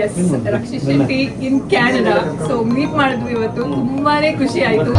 Yes Rakshit Shetty in Canada so meet ಮಾಡಿದ್ವಿ ಇವತ್ತು. ತುಂಬಾನೇ ಖುಷಿ ಆಯ್ತು.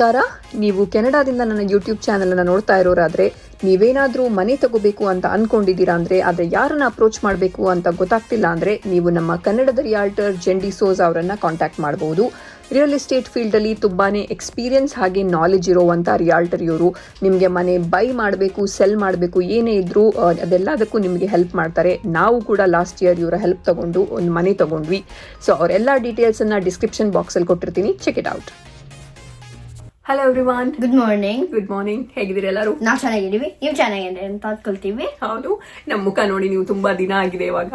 ನಮಸ್ಕಾರ. ನೀವು ಕೆನಡಾದಿಂದ ನನ್ನ ಯೂಟ್ಯೂಬ್ ಚಾನಲನ್ನು ನೋಡ್ತಾ ಇರೋರಾದ್ರೆ ನೀವೇನಾದರೂ ಮನೆ ತಗೋಬೇಕು ಅಂತ ಅನ್ಕೊಂಡಿದ್ದೀರಾ ಅಂದ್ರೆ ಆದರೆ ಯಾರನ್ನ ಅಪ್ರೋಚ್ ಮಾಡಬೇಕು ಅಂತ ಗೊತ್ತಾಗ್ತಿಲ್ಲ ಅಂದ್ರೆ ನೀವು ನಮ್ಮ ಕನ್ನಡದ ರಿಯಾಲ್ಟರ್ ಜೆಂಡಿ ಸೋಜ್ ಅವರನ್ನ ಕಾಂಟ್ಯಾಕ್ಟ್ ಮಾಡಬಹುದು ರಿಯಲ್ ಎಸ್ಟೇಟ್ ಫೀಲ್ಡ್ ಅಲ್ಲಿ ತುಂಬಾನೇ ಎಕ್ಸ್ಪೀರಿಯನ್ಸ್ ಹಾಗೆ ನಾಲೆಜ್ ಇರೋವಂತ ರಿಯಾಲ್ಟರ್ ಇವರು. ನಿಮಗೆ ಮನೆ ಬೈ ಮಾಡಬೇಕು ಸೆಲ್ ಮಾಡಬೇಕು ಏನೇ ಇದ್ರೂ ಆ, ಅದೆಲ್ಲದಕ್ಕೂ ನಿಮಗೆ ಹೆಲ್ಪ್ ಮಾಡ್ತಾರೆ. ನಾವು ಕೂಡ ಲಾಸ್ಟ್ ಇಯರ್ ಇವರ ಹೆಲ್ಪ್ ತಗೊಂಡು ಒಂದು ಮನೆ ತಗೊಂಡ್ವಿ. ಸೊ ಅವರೆಲ್ಲ ಅನ್ನ ಡಿಸ್ಕ್ರಿಪ್ಷನ್ ಬಾಕ್ಸ್ ಅಲ್ಲಿ ಕೊಟ್ಟಿರ್ತೀನಿ. Check it out hello everyone good morning good morning ಹೇಗಿದ್ದೀರಿ ಎಲ್ಲರೂ? ನಾವು ಚೆನ್ನಾಗಿದ್ದೀವಿ. ನೀವು ಚೆನ್ನಾಗಿದೆ ಅಂತ ಅಂದ್ಕೊಳ್ತೀವಿ ಹೌದು. ನಮ್ಮ ಮುಖ ನೋಡಿ ನೀವು ತುಂಬಾ ದಿನ ಆಗಿದೆ ಇವಾಗ.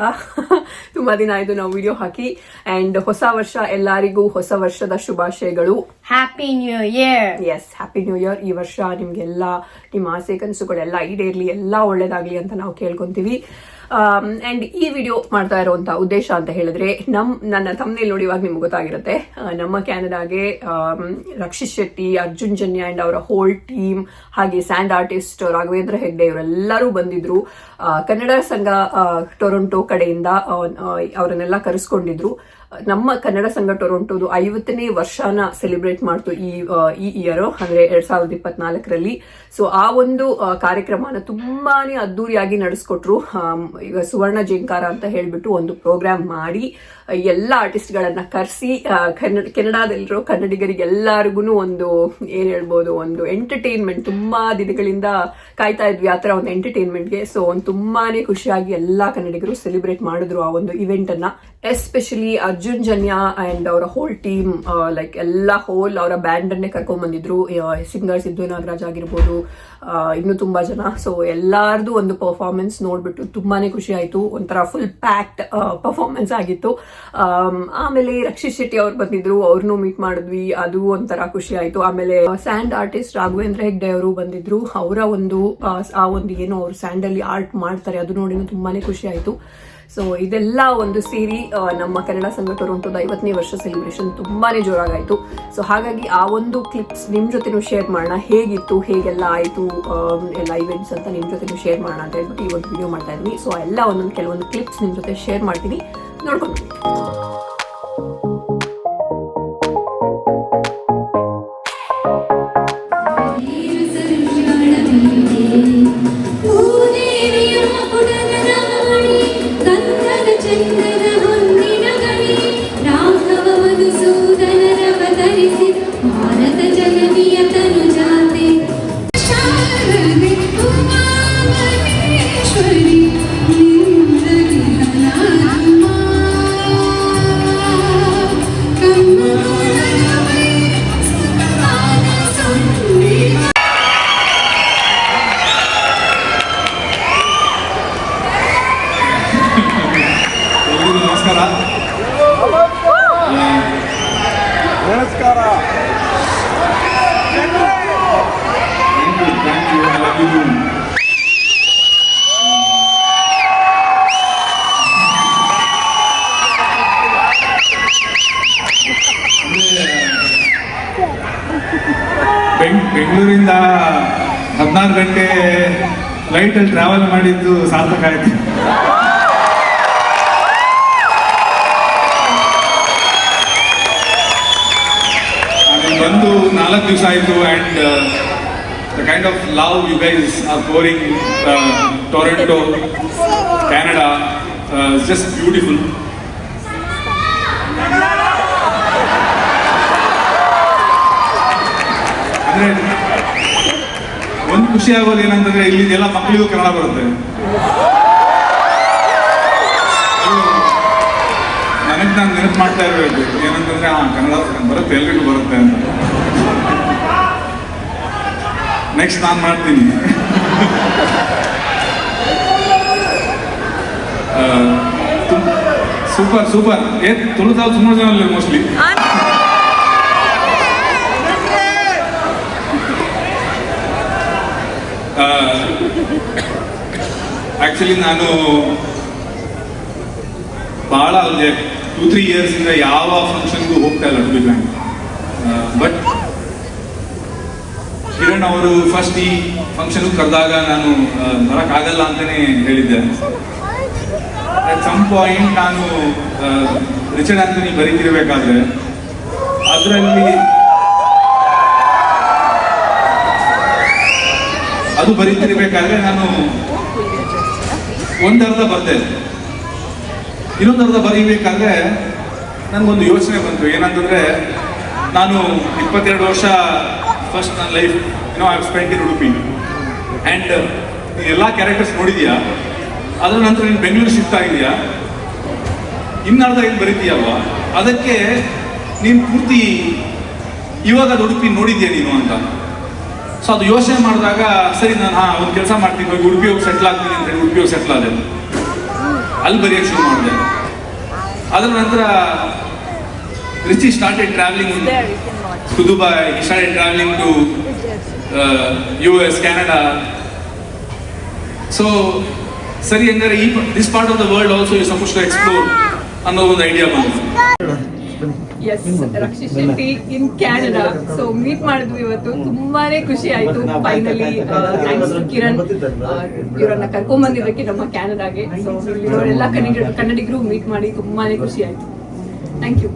ತುಂಬಾ ದಿನ ಆಯ್ತು ನಾವು ವಿಡಿಯೋ ಹಾಕಿ. ಅಂಡ್ ಹೊಸ ವರ್ಷ ಎಲ್ಲರಿಗೂ ಹೊಸ ವರ್ಷದ ಶುಭಾಶಯಗಳು. Happy new year yes happy new year ಈ ವರ್ಷ ನಿಮ್ಗೆಲ್ಲ ನಿಮ್ಮ ಆಸೆ ಕನಸುಗಳೆಲ್ಲ ಈಡೇರ್ಲಿ ಎಲ್ಲ ಒಳ್ಳೇದಾಗ್ಲಿ ಅಂತ ನಾವು ಕೇಳ್ಕೊಂತೀವಿ. ಅಂಡ್ ಈ ವಿಡಿಯೋ ಮಾಡ್ತಾ ಇರುವಂತ ಉದ್ದೇಶ ಅಂತ ಹೇಳಿದ್ರೆ, ನಮ್, ನನ್ನ ತಮ್ಮನೇಲಿ ನೋಡಿ ಇವಾಗ ನಿಮ್ಗೆ ಗೊತ್ತಾಗಿರುತ್ತೆ. ನಮ್ಮ ಕ್ಯಾನಡಾಗೆ ರಕ್ಷಿತ್ ಶೆಟ್ಟಿ, ಅರ್ಜುನ್ ಜನ್ಯ ಅಂಡ್ ಅವರ ಹೋಲ್ ಟೀಮ್ ಹಾಗೆ ಸ್ಯಾಂಡ್ ಆರ್ಟಿಸ್ಟ್ ರಾಘವೇಂದ್ರ ಹೆಗ್ಡೆ ಇವರೆಲ್ಲರೂ ಬಂದಿದ್ರು. ಕನ್ನಡ ಸಂಘ ಟೊರೊಂಟೊ ಕಡೆಯಿಂದ ಅವರನ್ನೆಲ್ಲ ಕರೆಸ್ಕೊಂಡಿದ್ರು. ನಮ್ಮ ಕನ್ನಡ ಸಂಘ ಟೊರೊಂಟೋದು ಐವತ್ತನೇ ವರ್ಷನ ಸೆಲೆಬ್ರೇಟ್ ಮಾಡ್ತು ಈ ಈ ಇಯರ್ ಅಂದ್ರೆ ಎರಡ್ ಸಾವಿರದ ಇಪ್ಪತ್ನಾಲ್ಕರಲ್ಲಿ. ಸೊ ಆ ಒಂದು ಕಾರ್ಯಕ್ರಮನ ತುಂಬಾನೇ ಅದ್ದೂರಿಯಾಗಿ ನಡೆಸ್ಕೊಟ್ರು. ಈಗ ಸುವರ್ಣ ಜಿಂಕಾರ ಅಂತ ಹೇಳ್ಬಿಟ್ಟು ಒಂದು ಪ್ರೋಗ್ರಾಮ್ ಮಾಡಿ, ಎಲ್ಲ ಆರ್ಟಿಸ್ಟ್ಗಳನ್ನ ಕರೆಸಿ ಕನ್ನಡ ಕೆನಡಾದಲ್ಲಿರೋ ಕನ್ನಡಿಗರಿಗೆ ಎಲ್ಲರಿಗೂ ಒಂದು, ಏನ್ ಹೇಳ್ಬೋದು, ಒಂದು ಎಂಟರ್ಟೈನ್ಮೆಂಟ್ ತುಂಬಾ ದಿನಗಳಿಂದ ಕಾಯ್ತಾ ಇದ್ವಿ. ಆ ತರ ಒಂದು ಎಂಟರ್ಟೈನ್ಮೆಂಟ್ಗೆ ಸೊ ಒಂದು ತುಂಬಾನೇ ಖುಷಿಯಾಗಿ ಎಲ್ಲಾ ಕನ್ನಡಿಗರು ಸೆಲೆಬ್ರೇಟ್ ಮಾಡಿದ್ರು ಆ ಒಂದು ಇವೆಂಟ್ ಅನ್ನ. ಎಸ್ಪೆಷಲಿ ಅರ್ಜುನ್ ಜನ್ಯ ಅಂಡ್ ಅವರ ಹೋಲ್ ಟೀಮ್ ಲೈಕ್ ಎಲ್ಲ ಹೋಲ್ ಅವರ ಬ್ಯಾಂಡ್ ಅನ್ನೇ ಕರ್ಕೊಂಡ್ ಬಂದಿದ್ರು. ಸಿಂಗರ್ ಸಿದ್ದು ನಾಗರಾಜ್ ಆಗಿರ್ಬೋದು ಇನ್ನೂ ತುಂಬ ತುಂಬಾ ಜನ. ಸೊ ಎಲ್ಲಾರ್ದು ಒಂದು ಪರ್ಫಾರ್ಮೆನ್ಸ್ ನೋಡಿಬಿಟ್ಟು ತುಂಬಾನೇ ಖುಷಿ ಆಯ್ತು. ಒಂಥರ ಫುಲ್ ಪ್ಯಾಕ್ಡ್ ಪರ್ಫಾರ್ಮೆನ್ಸ್ ಆಗಿತ್ತು. ಆಮೇಲೆ ರಕ್ಷಿತ್ ಶೆಟ್ಟಿ ಅವ್ರು ಬಂದಿದ್ರು. ಅವ್ರನ್ನೂ ಮೀಟ್ ಮಾಡಿದ್ವಿ. ಅದು ಒಂಥರ ಖುಷಿ ಆಯ್ತು. ಆಮೇಲೆ ಸ್ಯಾಂಡ್ ಆರ್ಟಿಸ್ಟ್ ರಾಘವೇಂದ್ರ ಹೆಗ್ಡೆ ಅವರು ಬಂದಿದ್ರು. ಅವರ ಒಂದು ಆ, ಒಂದು ಏನೋ ಅವರು ಸ್ಯಾಂಡಲ್ಲಿ ಆರ್ಟ್ ಮಾಡ್ತಾರೆ ಅದು ನೋಡಿ ತುಂಬಾನೇ ಖುಷಿ ಆಯ್ತು. ಸೊ ಇದೆಲ್ಲ ಒಂದು ಸೇರಿ ನಮ್ಮ ಕನ್ನಡ ಸಂಘ ಟೊರೊಂಟೋದ ಐವತ್ತನೇ ವರ್ಷ ಸೆಲೆಬ್ರೇಷನ್ ತುಂಬಾ ಜೋರಾಗಾಯಿತು. ಸೊ ಹಾಗಾಗಿ ಆ ಒಂದು ಕ್ಲಿಪ್ಸ್ ನಿಮ್ಮ ಜೊತೆನೂ ಶೇರ್ ಮಾಡೋಣ. ಹೇಗಿತ್ತು, ಹೇಗೆಲ್ಲ ಆಯಿತು ಎಲ್ಲ ಇವೆಂಟ್ಸ್ ಅಂತ ನಿಮ್ಮ ಜೊತೆನೂ ಶೇರ್ ಮಾಡೋಣ ಅಂತ ಹೇಳ್ಬಿಟ್ಟು ಈ ಒಂದು ವಿಡಿಯೋ ಮಾಡ್ತಾ ಇದ್ವಿ. ಸೊ ಎಲ್ಲ ಒಂದೊಂದು ಕೆಲವೊಂದು ಕ್ಲಿಪ್ಸ್ ನಿಮ್ಮ ಜೊತೆ ಶೇರ್ ಮಾಡ್ತೀನಿ. ನೋಡ್ಕೊಂಡು ಬೆಂಗಳೂರಿಂದ ಹದಿನಾರು ಗಂಟೆ ಫ್ಲೈಟಲ್ಲಿ ಟ್ರಾವೆಲ್ ಮಾಡಿದ್ದು ಸಾರ್ಥಕ ಆಯ್ತು. ಬಂದು ನಾಲ್ಕು ದಿವಸ ಆಯಿತು and the kind of love you guys are pouring Toronto Canada just beautiful ಅಂದರೆ ಖುಷಿ ಆಗೋದು ಏನಂತಂದ್ರೆ ಇಲ್ಲಿ ಎಲ್ಲ ಮಕ್ಕಳಿಗೂ ಕನ್ನಡ ಬರುತ್ತೆ. ನನಗೆ ನಾನು ನೆನಪು ಮಾಡ್ತಾ ಇರಬೇಕು. ಏನಂತಂದ್ರೆ ಆ ಕನ್ನಡ ಬರುತ್ತೆ, ಎಲ್ರಿಗೂ ಬರುತ್ತೆ ಅಂತ. ನೆಕ್ಸ್ಟ್ ನಾನು ಮಾಡ್ತೀನಿ. Super super. ಏ ತುಳಿದಾವ್ ಸುಮಾರು ಜನ ಮೋಸ್ಟ್ಲಿ ಆಕ್ಚುಲಿ ನಾನು ಬಹಳ ಟೂ ತ್ರೀ ಇಯರ್ಸ್ ಇಂದ ಯಾವ ಫಂಕ್ಷನ್ಗೂ ಹೋಗ್ತಾ ಇಲ್ಲ ಟು ಬ್ಯಾಂಕ್ ಬಟ್ ಕಿರಣ್ ಅವರು ಫಸ್ಟ್ ಈ ಫಂಕ್ಷನ್ ಕರೆದಾಗ ನಾನು ಬರೋಕ್ಕಾಗಲ್ಲ ಅಂತಾನೆ ಹೇಳಿದ್ದೆ. ಅಟ್ ಸಮ್ ಪಾಯಿಂಟ್ ನಾನು ರಿಚರ್ಡ್ ಆಂಟನಿ ಬರೀತಿರ್ಬೇಕಾದ್ರೆ, ಅದರಲ್ಲಿ ಅದು ಬರೀತಿರ್ಬೇಕಾದ್ರೆ ನಾನು ಒಂದರ್ಧ ಬರ್ದೆ. ಇನ್ನೊಂದರ್ಧ ಬರೀಬೇಕಾದ್ರೆ ನನಗೊಂದು ಯೋಚನೆ ಬಂತು. ಏನಂತಂದ್ರೆ, ನಾನು ಇಪ್ಪತ್ತೆರಡು ವರ್ಷ ಫಸ್ಟ್ ನನ್ನ life you know I spend in Udupi and ಎಲ್ಲ ಕ್ಯಾರೆಕ್ಟರ್ಸ್ ನೋಡಿದ್ಯಾ? ಅದರ ನಂತರ ನೀನು ಬೆಂಗಳೂರು ಶಿಫ್ಟ್ ಆಗಿದೆಯಾ? ಇನ್ನರ್ಧ ಏನು ಬರೀತೀಯಲ್ವ? ಅದಕ್ಕೆ ನೀನು ಪೂರ್ತಿ ಇವಾಗ ಅದು ಉಡುಪಿ ನೋಡಿದ್ಯಾ ನೀನು ಅಂತ. ಸೊ ಅದು ಯೋಚನೆ ಮಾಡಿದಾಗ ಸರಿ ನಾನು ಹಾ ಒಂದು ಕೆಲಸ ಮಾಡ್ತೀನಿ ಹೋಗಿ ಉಡುಪಿ ಹೋಗಿ ಸೆಟ್ಲ್ ಆಗ್ತೀನಿ ಅಂತ ಹೇಳಿ ಉಡುಪಿ ಹೋಗಿ ಸೆಟ್ಲ್ ಆದೆ. ಅಲ್ಲಿ ಬರೆಯೋಕ್ಕೆ ಶುರು ಮಾಡಿದೆ. ಅದರ ನಂತರ Richie started travelling to Dubai started travelling to U S Canada. So ಸರಿ ಹಂಗಾರೆ ಈ this part of the world also is suppose to explore ಅನ್ನೋ ಒಂದು ಐಡಿಯಾ ಬಂತು. Yes Rakshit Shetty in Canada so meet ಮಾಡಿದ್ವಿ ಇವತ್ತು. ತುಂಬಾನೇ ಖುಷಿ ಆಯ್ತು. ಫೈನಲಿ ಥ್ಯಾಂಕ್ಸ್ ಟು ಕಿರಣ್ ಇವರನ್ನ ಕರ್ಕೊಂಡ್ ಬಂದಿದ್ದಕ್ಕೆ ನಮ್ಮ ಕ್ಯಾನಡಾಗೆ ಸೊ ಇಲ್ಲಿರೋರೆಲ್ಲ ಕನ್ನಡ ಕನ್ನಡಿಗರು ಮೀಟ್ ಮಾಡಿ ತುಂಬಾನೇ ಖುಷಿ ಆಯ್ತು. ಥ್ಯಾಂಕ್ ಯು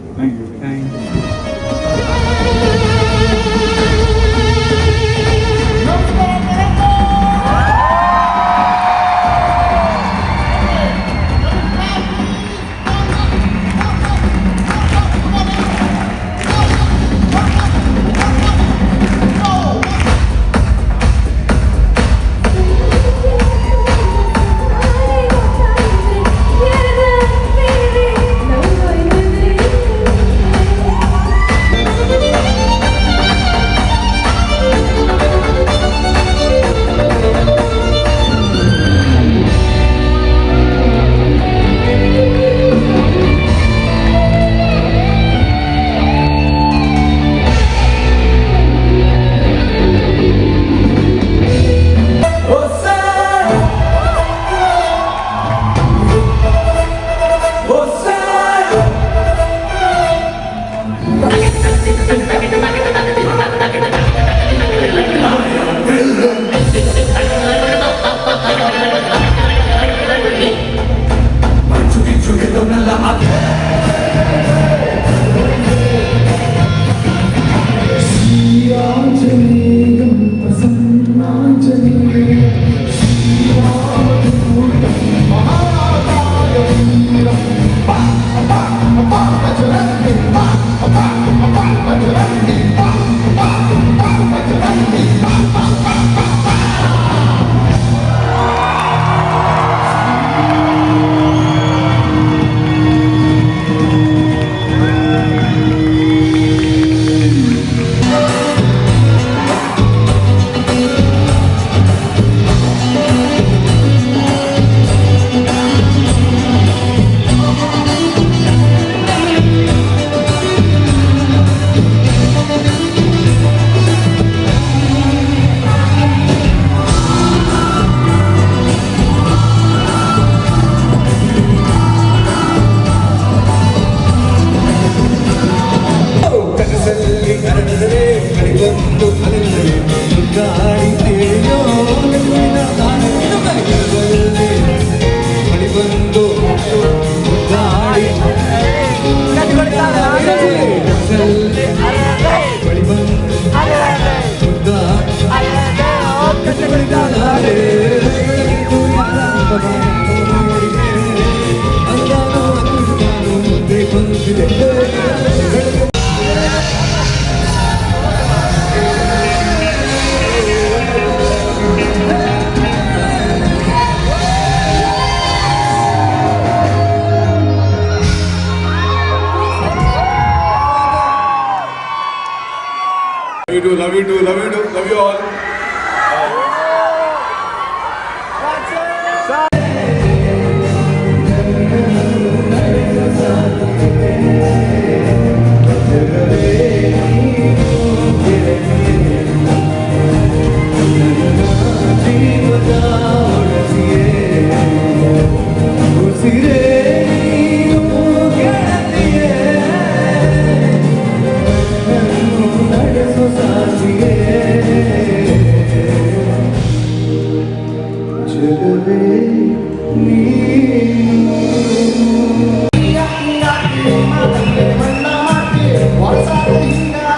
ಸೊ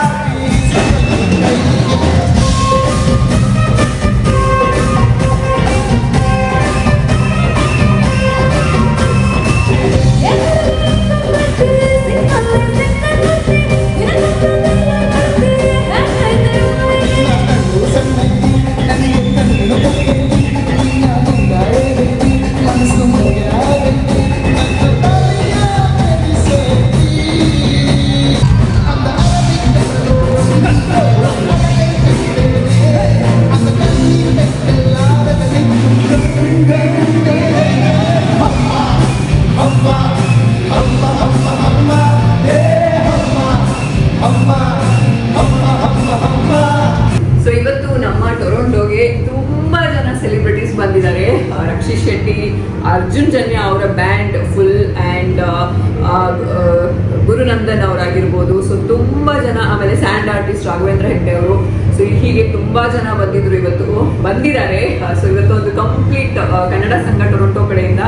ಗುರುನಂದನ್ ಅವರಾಗಿರ್ಬೋದು ಸೊ ತುಂಬಾ ಜನ ಆಮೇಲೆ ಸ್ಯಾಂಡ್ ಆರ್ಟಿಸ್ಟ್ ರಾಘವೇಂದ್ರ ಹೆಗ್ಡೆ ಅವರು ಸೊ ಹೀಗೆ ತುಂಬಾ ಜನ ಬಂದಿದ್ರು ಇವತ್ತು. ಬಂದಿದ್ದಾರೆ. ಸೊ ಇವತ್ತು ಒಂದು ಕಂಪ್ಲೀಟ್ ಕನ್ನಡ ಸಂಘ ಟೊರೊಂಟೋ ಕಡೆಯಿಂದ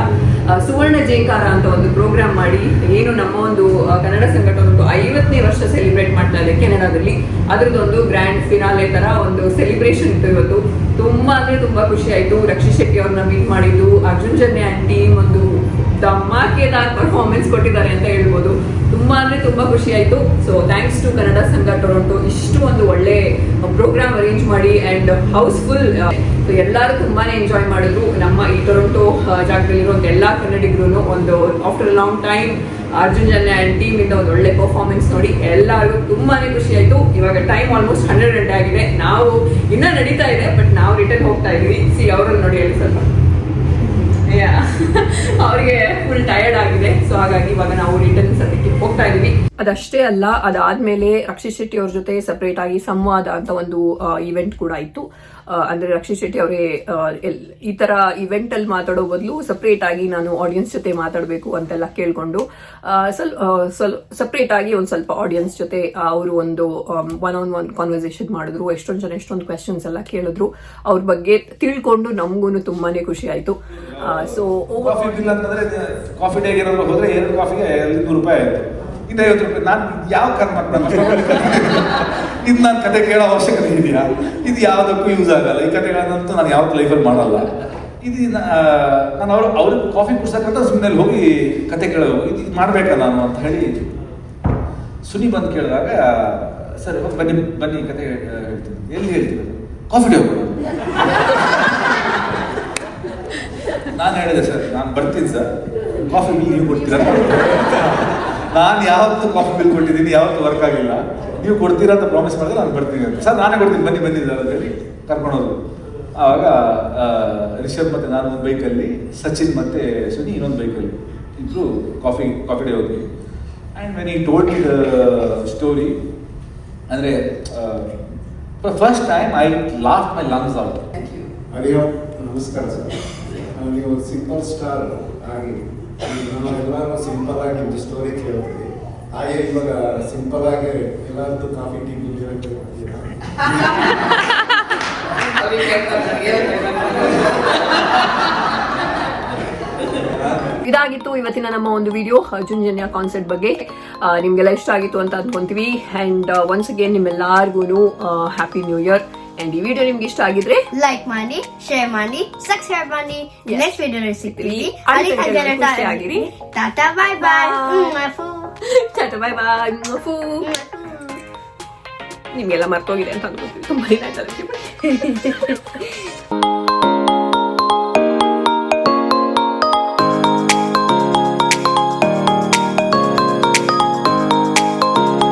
ಸುವರ್ಣ ಜೇಕಾರ ಅಂತ ಒಂದು ಪ್ರೋಗ್ರಾಮ್ ಮಾಡಿ, ಏನು ನಮ್ಮ ಒಂದು ಕನ್ನಡ ಸಂಘ ಟೊರೊಂಟೋ ಐವತ್ತನೇ ವರ್ಷ ಸೆಲೆಬ್ರೇಟ್ ಮಾಡ್ತಾ ಇದೆ ಕೆನಡಾದಲ್ಲಿ. ಅದ್ರದ್ದೊಂದು ಗ್ರ್ಯಾಂಡ್ ಫಿನಾಲೆ ತರ ಒಂದು ಸೆಲೆಬ್ರೇಷನ್ ಇತ್ತು ಇವತ್ತು. ತುಂಬಾ ಅಂದ್ರೆ ತುಂಬಾ ಖುಷಿ ಆಯ್ತು. ರಕ್ಷಿತ್ ಶೆಟ್ಟಿ ಅವ್ರನ್ನ ಮೀಟ್ ಮಾಡಿದ್ದು. ಅರ್ಜುನ್ ಜನ್ಯ ಆಂಟಿ ಒಂದು ಧಮಾಕೆದಾರ್ ಪರ್ಫಾರ್ಮೆನ್ಸ್ ಕೊಟ್ಟಿದ್ದಾರೆ ಅಂತ ಹೇಳ್ಬೋದು. ತುಂಬಾ ಅಂದ್ರೆ ತುಂಬಾ ಖುಷಿ ಆಯ್ತು. ಸೊ ಥ್ಯಾಂಕ್ಸ್ ಟು ಕನ್ನಡ ಸಂಘ ಟೊರೊಂಟೊ ಇಷ್ಟು ಒಂದು ಒಳ್ಳೆ ಪ್ರೋಗ್ರಾಮ್ ಅರೇಂಜ್ ಮಾಡಿ ಅಂಡ್ ಹೌಸ್ಫುಲ್ ಎಲ್ಲರೂ ತುಂಬಾನೇ ಎಂಜಾಯ್ ಮಾಡಿದ್ರು. ನಮ್ಮ ಈ ಟೊರೊಂಟೊ ಜಾಗದಲ್ಲಿರುವಂತ ಎಲ್ಲಾ ಕನ್ನಡಿಗರು ಒಂದು after long time Arjun Janya and team ಇಂದ ಒಂದು ಒಳ್ಳೆ ಪರ್ಫಾರ್ಮೆನ್ಸ್ ನೋಡಿ ಎಲ್ಲರಿಗೂ ತುಂಬಾನೇ ಖುಷಿ ಆಯ್ತು. ಇವಾಗ ಟೈಮ್ ಆಲ್ಮೋಸ್ಟ್ ಹಂಡ್ರೆಡ್ ಗಂಟೆ ಆಗಿದೆ. ನಾವು ಇನ್ನೂ ನಡೀತಾ ಇದೆ ಬಟ್ ನಾವು ರಿಟರ್ನ್ ಹೋಗ್ತಾ ಇದೀವಿ ಸಿ ಅವರನ್ನು ನೋಡಿ ಹೇಳಿ ಸ್ವಲ್ಪ. ಅವರಿಗೆ ಫುಲ್ ಟಯರ್ಡ್ ಆಗಿದೆ. ಸೊ ಹಾಗಾಗಿ ಇವಾಗ ನಾವು ರಿಟರ್ನ್ ಸದ್ಯಕ್ಕೆ ಹೋಗ್ತಾ ಇದೀವಿ. ಅದಷ್ಟೇ ಅಲ್ಲ, ಅದಾದ್ಮೇಲೆ ರಕ್ಷಿತ್ ಶೆಟ್ಟಿ ಅವ್ರ ಜೊತೆ ಸಪರೇಟ್ ಆಗಿ ಸಂವಾದ ಅಂತ ಒಂದು ಇವೆಂಟ್ ಕೂಡ ಇತ್ತು. ಅಂದ್ರೆ ರಕ್ಷಿತ್ ಶೆಟ್ಟಿ ಅವರೇ ಈ ತರ ಇವೆಂಟ್ ಅಲ್ಲಿ ಮಾತಾಡೋ ಬದಲು ಸಪ್ರೇಟ್ ಆಗಿ ನಾನು ಆಡಿಯನ್ಸ್ ಜೊತೆ ಮಾತಾಡಬೇಕು ಅಂತೆಲ್ಲ ಕೇಳ್ಕೊಂಡು ಸ್ವಲ್ಪ ಸಪರೇಟ್ ಆಗಿ ಒಂದು ಸ್ವಲ್ಪ ಆಡಿಯನ್ಸ್ ಜೊತೆ ಅವರು ಒಂದು ಒನ್ ಆನ್ ಒನ್ ಕಾನ್ವರ್ಸೇಷನ್ ಮಾಡಿದ್ರು, ಎಷ್ಟೊಂದು ಜನ ಎಷ್ಟೊಂದು ಕ್ವೆಶನ್ಸ್ ಎಲ್ಲ ಕೇಳಿದ್ರು, ಅವ್ರ ಬಗ್ಗೆ ತಿಳ್ಕೊಂಡು ನಮಗೂ ತುಂಬಾನೇ ಖುಷಿ ಆಯ್ತು. ಸೊ ಕಾಫಿ ಡೇಗೆ ಎರಡು ಕಾಫಿಗೆ ನೂರು ರೂಪಾಯಿ ಆಯ್ತು. ಇನ್ನು ಐವತ್ತು ರೂಪಾಯಿ ನಾನು ಯಾವ ಕರ್ಮ ನನ್ನ ಇದು ನಾನು ಕತೆ ಕೇಳೋ ಅವಶ್ಯಕತೆ ಇದೆಯಾ? ಇದು ಯಾವುದಕ್ಕೂ ಯೂಸ್ ಆಗಲ್ಲ. ಈ ಕತೆಗಳನ್ನಂತೂ ನಾನು ಯಾವತ್ತೂ ಲೈಫಲ್ಲಿ ಮಾಡಲ್ಲ. ಇದು ನಾನು ಅವ್ರು, ಅವ್ರಿಗೆ ಕಾಫಿ ಕುಡ್ಸಕ್ಕಂತ ಸುಮ್ಮನೆ ಹೋಗಿ ಕತೆ ಕೇಳೋ, ಇದು ಮಾಡ್ಬೇಕಾ ನಾನು ಅಂತ ಹೇಳಿ ಸುನಿ ಬಂದು ಕೇಳಿದಾಗ, ಸರ್ ಬನ್ನಿ ಬನ್ನಿ, ಕತೆ ಹೇಳ್ತೀನಿ. ಎಲ್ಲಿ ಹೇಳ್ತೀನಿ? ಕಾಫಿ ಡೇ ನಾನು ಹೇಳಿದೆ, ಸರ್, ನಾನು ಬರ್ತೀನಿ, ಸರ್. ಕಾಫಿ ನೀವು ಕೊಡ್ತೀರಾ? ನಾನು ಯಾವತ್ತು ಕಾಫಿ ಬಿಲ್ ಕೊಟ್ಟಿದ್ದೀನಿ ಯಾವತ್ತು ವರ್ಕ್ ಆಗಿಲ್ಲ. ನೀವು ಕೊಡ್ತೀರಾ ಅಂತ ಪ್ರಾಮಿಸ್ ಮಾಡಿದ್ರೆ ನಾನು ಬರ್ತೀನಿ ಅಂತ. ಸರ್ ನಾನೇ ಕೊಡ್ತೀನಿ ಬನ್ನಿ ಬನ್ನಿ ಸರ್ ಅಂತ ಹೇಳಿ ಕರ್ಕೊಂಡೋದ್ರು ಆವಾಗ ರಿಷಬ್ ಮತ್ತು ನಾನು ಒಂದು ಬೈಕಲ್ಲಿ ಸಚಿನ್ ಮತ್ತು ಸುನಿ ಇನ್ನೊಂದು ಬೈಕಲ್ಲಿ ಇಬ್ಬರು ಕಾಫಿ ಕಾಫಿ ಡೇ ಹೋದ್ವಿ. ಆ್ಯಂಡ್ ವೆನ್ ಈ ಟೋಲ್ಡ್ ಸ್ಟೋರಿ ಅಂದರೆ first time I lost my lungs out ಹರಿಯೋ ನಮಸ್ಕಾರ ಸರ್. ನೀವು ಸಿಂಪಲ್ ಸ್ಟಾರ್ ಆಗಿ ನಾವು ಎಲ್ಲರೂ ಸಿಂಪಲ್ ಆಗಿ ಒಂದು ಸ್ಟೋರಿ ಕೇಳ್ತೀವಿ. ಹಾಗೆ ಇವಾಗ ಸಿಂಪಲ್ ಆಗಿ ಎಲ್ಲರದ್ದು ಕಾಫಿ ಟೀ ಇದಾಗಿತ್ತು ಇವತ್ತಿನ ನಮ್ಮ ಒಂದು ವಿಡಿಯೋ ಅರ್ಜುನ್ ಜನ್ಯ ಕಾನ್ಸರ್ಟ್ ಬಗ್ಗೆ ನಿಮ್ಗೆಲ್ಲ ಇಷ್ಟ ಆಗಿತ್ತು ಅಂತ ಅಂದ್ಕೊಂತೀವಿ ಅಂಡ್ ಒನ್ಸ್ ಅಗೇನ್ ನಿಮ್ಮೆಲ್ಲರಿಗೂ ಹ್ಯಾಪಿ ನ್ಯೂ ಇಯರ್ ಅಂಡ್ ಈ ವಿಡಿಯೋ ನಿಮ್ಗೆ ಇಷ್ಟ ಆಗಿದ್ರೆ ಲೈಕ್ ಮಾಡಿ ಶೇರ್ ಮಾಡಿ ಸಬ್ಸ್ಕ್ರೈಬ್ ಮಾಡಿ. ನೆಕ್ಸ್ಟ್ ವಿಡಿಯೋ ಸಿಗ್ತೀವಿ ಆಗಿರಿ. ಟಾಟಾ ಬಾಯ್ ಬಾಯ್ ಟಾಟಾ ಬಾಯ್ ಬಾಯ್ ನಿಮ್ಗೆಲ್ಲ ಮರ್ತೋಗಿದೆ ಅಂತ ಅನ್ಕೋತೀವಿ. ತುಂಬಾ